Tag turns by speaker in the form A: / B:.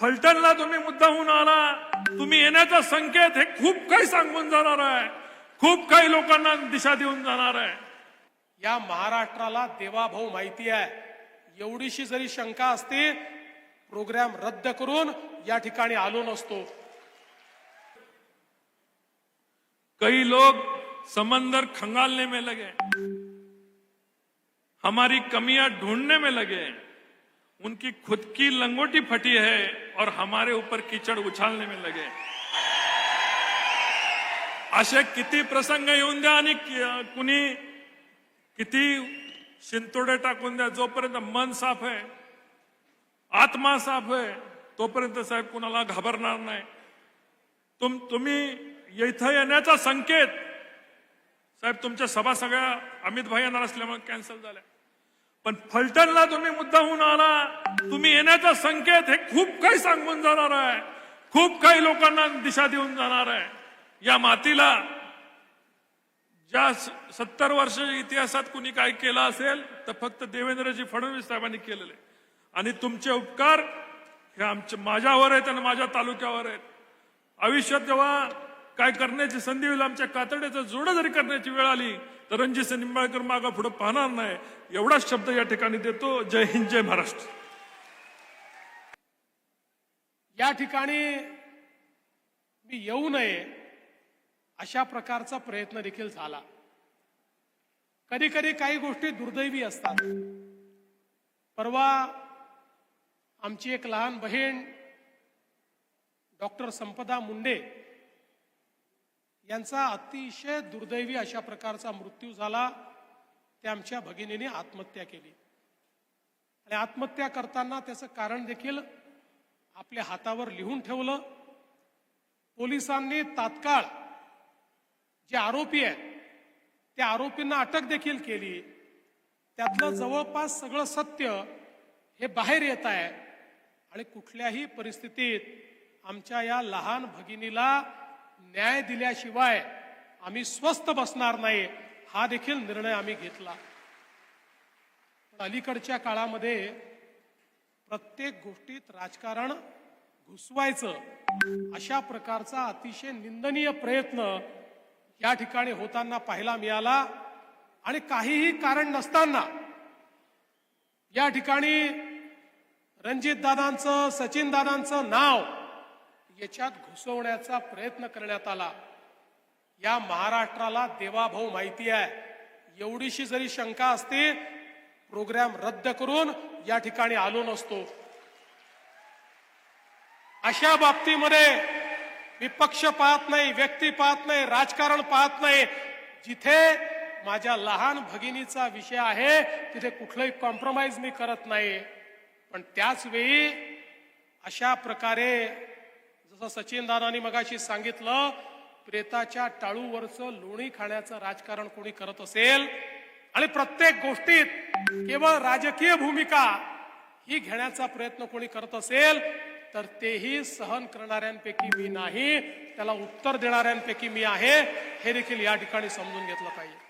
A: फलटणला तुम्ही मुद्दाहून आला. तुम्ही येण्याचा संकेत हे खूप काही सांगून जाणार आहे. खूप काही लोकांना दिशा देऊन जाणार आहे.
B: या महाराष्ट्राला देवाभाऊ माहिती आहे. एवढीशी जरी शंका असती प्रोग्राम रद्द करून या ठिकाणी आलो नसतो.
A: कई लोग समंदर खंगालने में लगे. हमारी कमियां ढूंढने में लगे. उनकी खुद की लंगोटी फटी है और हमारे ऊपर कीचड़ उछालने में लगे। असे किती प्रसंग येऊन द्या आणि कुणी किती शिंतोडे टाकून द्या जोपर्यंत मन साफ आहे आत्मा साफ आहे तोपर्यंत साहेब कुणाला घाबरणार नाही. तुम तुम्ही इथं येण्याचा संकेत साहेब तुमच्या सभा सगळ्या अमित भाई येणार असल्यामुळे कॅन्सल झाल्या. पण फलटणला तुम्ही मुद्दाहून आला. तुम्ही येण्याचा संकेत हे खूप काही सांगून जाणार आहे. खूप काही लोकांना दिशा देऊन जाणार आहे. या मातीला ज्या सत्तर वर्ष इतिहासात कुणी काय केलं असेल तर फक्त देवेंद्रजी फडणवीस साहेबांनी केलेले आणि तुमचे उपकार हे आमच्या माझ्यावर आहेत आणि माझ्या तालुक्यावर आहेत. आयुष्यात जेव्हा काय करण्याची संधी होईल? आमच्या कातड्याचं जोडं जरी करण्याची वेळ आली तर रणजित निंबाळकर मागा पुढे पाहणार नाही. एवढाच शब्द या ठिकाणी देतो. जय हिंद जय महाराष्ट्र.
B: या ठिकाणी मी येऊ नये अशा प्रकारचा प्रयत्न देखील झाला. कधी कधी काही गोष्टी दुर्दैवी असतात. परवा आमची एक लहान बहीण डॉक्टर संपदा मुंडे यांचा अतिशय दुर्दैवी अशा प्रकारचा मृत्यू झाला. त्या आमच्या भगिनीने आत्महत्या केली. आणि आत्महत्या करताना त्याचं कारण देखील आपल्या हातावर लिहून ठेवलं. पोलिसांनी तात्काळ जे आरोपी आहेत त्या आरोपींना अटक देखील केली. त्यातलं जवळपास सगळं सत्य हे बाहेर येत आहे. आणि कुठल्याही परिस्थितीत आमच्या या लहान भगिनीला न्याय दिल्याशिवाय आम्ही स्वस्थ बसणार नाही हा देखील निर्णय आम्ही घेतला. अलीकडच्या काळामध्ये प्रत्येक गोष्टीत राजकारण घुसवायचं अशा प्रकारचा अतिशय निंदनीय प्रयत्न या ठिकाणी होताना पाहायला मिळाला. आणि काहीही कारण नसताना या ठिकाणी रणजित दादांचं सचिन दादांचं नाव याच्यात घुसवण्याचा प्रयत्न करण्यात आला. या महाराष्ट्राला देवाभाऊ माहिती आहे. एवढीशी जरी शंका असती प्रोग्राम रद्द करून या ठिकाणी आलो नसतो. अशा बाबतीमध्ये मी पक्ष पाहत नाही व्यक्ती पाहत नाही राजकारण पाहत नाही. जिथे माझ्या लहान भगिनीचा विषय आहे तिथे कुठलंही कॉम्प्रोमाइज मी करत नाही. पण त्याच वेळी अशा प्रकारे जसं सचिन दादांनी मगाशी सांगितलं प्रेताच्या टाळूवरचं लोणी खाण्याचं राजकारण कोणी करत असेल आणि प्रत्येक गोष्टीत केवळ राजकीय भूमिका ही घेण्याचा प्रयत्न कोणी करत असेल तर तेही सहन करणाऱ्यांपैकी मी नाही. त्याला उत्तर देणाऱ्यांपैकी मी आहे. हे देखील या ठिकाणी समजून घेतलं पाहिजे.